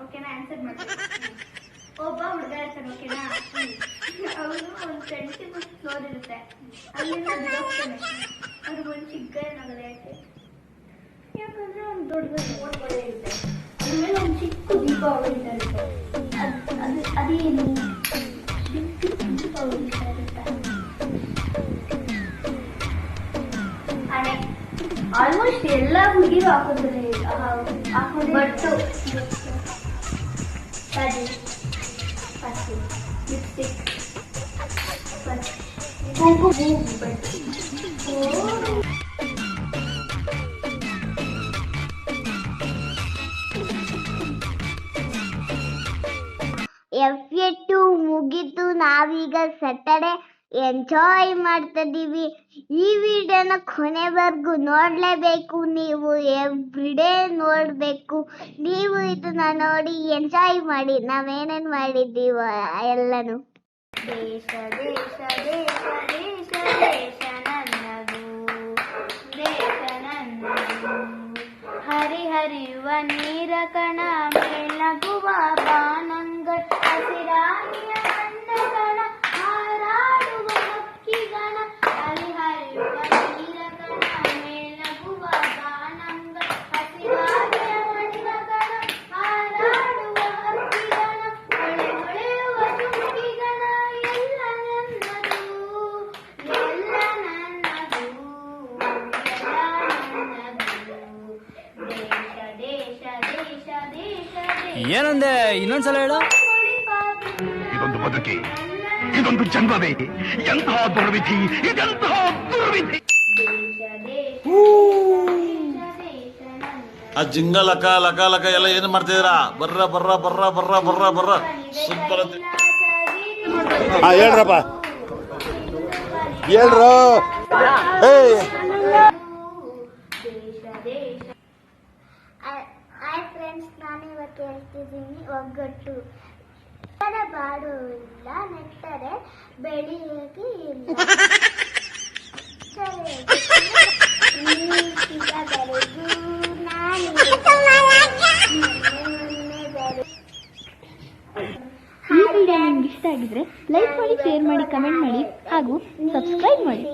ಓಕೆನಾ ಆನ್ಸರ್ ಮಾಡಿ ಒಬ್ಬ ಹುಡುಗ ಇರ್ತಾನೆ ಓಕೆನಾ ಅವನು ಒಂದು ಟ್ವೆಂಟಿ ಫಸ್ಟ್ ಫ್ಲೋರ್ ಇರುತ್ತೆ. ಅಲ್ಲಿಂದ ಅವ್ರಿಗೆ ಒಂದು ಚಿಕ್ಕ ಏನಾಗಲ್ಲ ಯಾಕೆ ಯಾಕಂದ್ರೆ ಒಂದು ದೊಡ್ಡ ಓಡ್ಗಳೇ ಇರುತ್ತೆ ಅದ್ರ ಮೇಲೆ ಒಂದು ಚಿಕ್ಕ ದೀಪ ಹೊಳಿತಾ ಇರುತ್ತೆ ಆಲ್ಮೋಸ್ಟ್ ಎಲ್ಲ ಹುಡುಗಿರು ಹಾಕೊಂಡ್ರೆ ಹಾಕೊಂಡು ಬಟ್ಟು ಸರಿ ಲಿಪ್ಸ್ಟಿಕ್ ಬಟ್ಟು ಎಫ್ ಎ ಟು ಮುಗಿತು ನಾವೀಗ ಸೆಟರ್ಡೆ ಎಂಜಾಯ್ ಮಾಡ್ತಿದ್ದೀವಿ. ಈ ವಿಡಿಯೋನ ಕೊನೆವರೆಗೂ ನೋಡಲೇಬೇಕು. ನೀವು ಎವ್ರಿಡೇ ನೋಡಬೇಕು. ನೀವು ಇದನ್ನ ನೋಡಿ ಎಂಜಾಯ್ ಮಾಡಿ. ನಾವೇನೇನು ಮಾಡಿದ್ದೀವ ಎಲ್ಲನೂ. ದೇಶ ದೇಶ ದೇಶ ದೇಶ ದೇಶ ನನ್ನದು. ದೇಶ ನನ್ನದು. ಹರಿ ಹರಿಯುವ ನೀರ ಕಣ ಮೇಲಗುವ ಬಾನಂಗಳ ಹಸಿರಾಗಿಯ ಬಣ್ಣ ಕಣ ಹಾರಾಡುವ ಹಕ್ಕಿಗಣ ಹರಿ ಹರಿಯುವ ನೀರ ಕಣ ಮೇಲಗುವ ಬಾನಂಗಳ ಹಸಿರಾಗಿಯ ಬಣ್ಣ ಕಣ ಹಾರಾಡುವ ಹಕ್ಕಿಗಣ ಹೊಳೆ ಹೊಳೆಯುವ ಚುಕ್ಕಿಗಣ ಎಲ್ಲ ನನ್ನದು ಎಲ್ಲ ನನ್ನದು ಎಲ್ಲ ನನ್ನದು ದೇಶ ದೇಶ ದೇಶ ದೇಶ ದೇಶ ಏನಂದೆ? ಇನ್ನೊಂದ್ಸಲ ಹೇಳು. ಇದೊಂದು ಬದುಕಿ ಇದೊಂದು ಜನ್ಮವೇ ಎಂತಹ ದುರ್ವಿಧಿ ಇದೆಂತಹ ದುರ್ವಿಧಿ. ಆ ಜಿಂಗ ಲಕ ಲಕ ಲಕ ಎಲ್ಲ ಏನು ಮಾಡ್ತಿದ್ದೀರಾ? ಬರ್ರ ಬರ್ರ ಬರ್ರ ಬರ್ರ ಬರ್ರ ಬರ್ರ. ಸೂಪರ್ ಅಂತ. ಹೇಳ್ರಪ್ಪ. ಹೇಳ್ರು. ಏಯ್ ದೇಶ ದೇಶ ಹಾಯ್ ಫ್ರೆಂಡ್ಸ್ ನಾನು ಹೇಳ್ತಿದ್ದೀನಿ ಒಗ್ಗಟ್ಟು ಬಾಡು ಇಲ್ಲ ನೆಟ್ಟರೆ ಬೆಳಿಗ್ಗೆ ಇಲ್ಲ. ಮೊನ್ನೆ ಬೆರೆ- ಈ ವಿಡಿಯೋ ನಿಮ್ಗೆ ಇಷ್ಟ ಆಗಿದ್ರೆ ಲೈಕ್ ಮಾಡಿ ಶೇರ್ ಮಾಡಿ ಕಮೆಂಟ್ ಮಾಡಿ ಹಾಗೂ ಸಬ್ಸ್ಕ್ರೈಬ್ ಮಾಡಿ.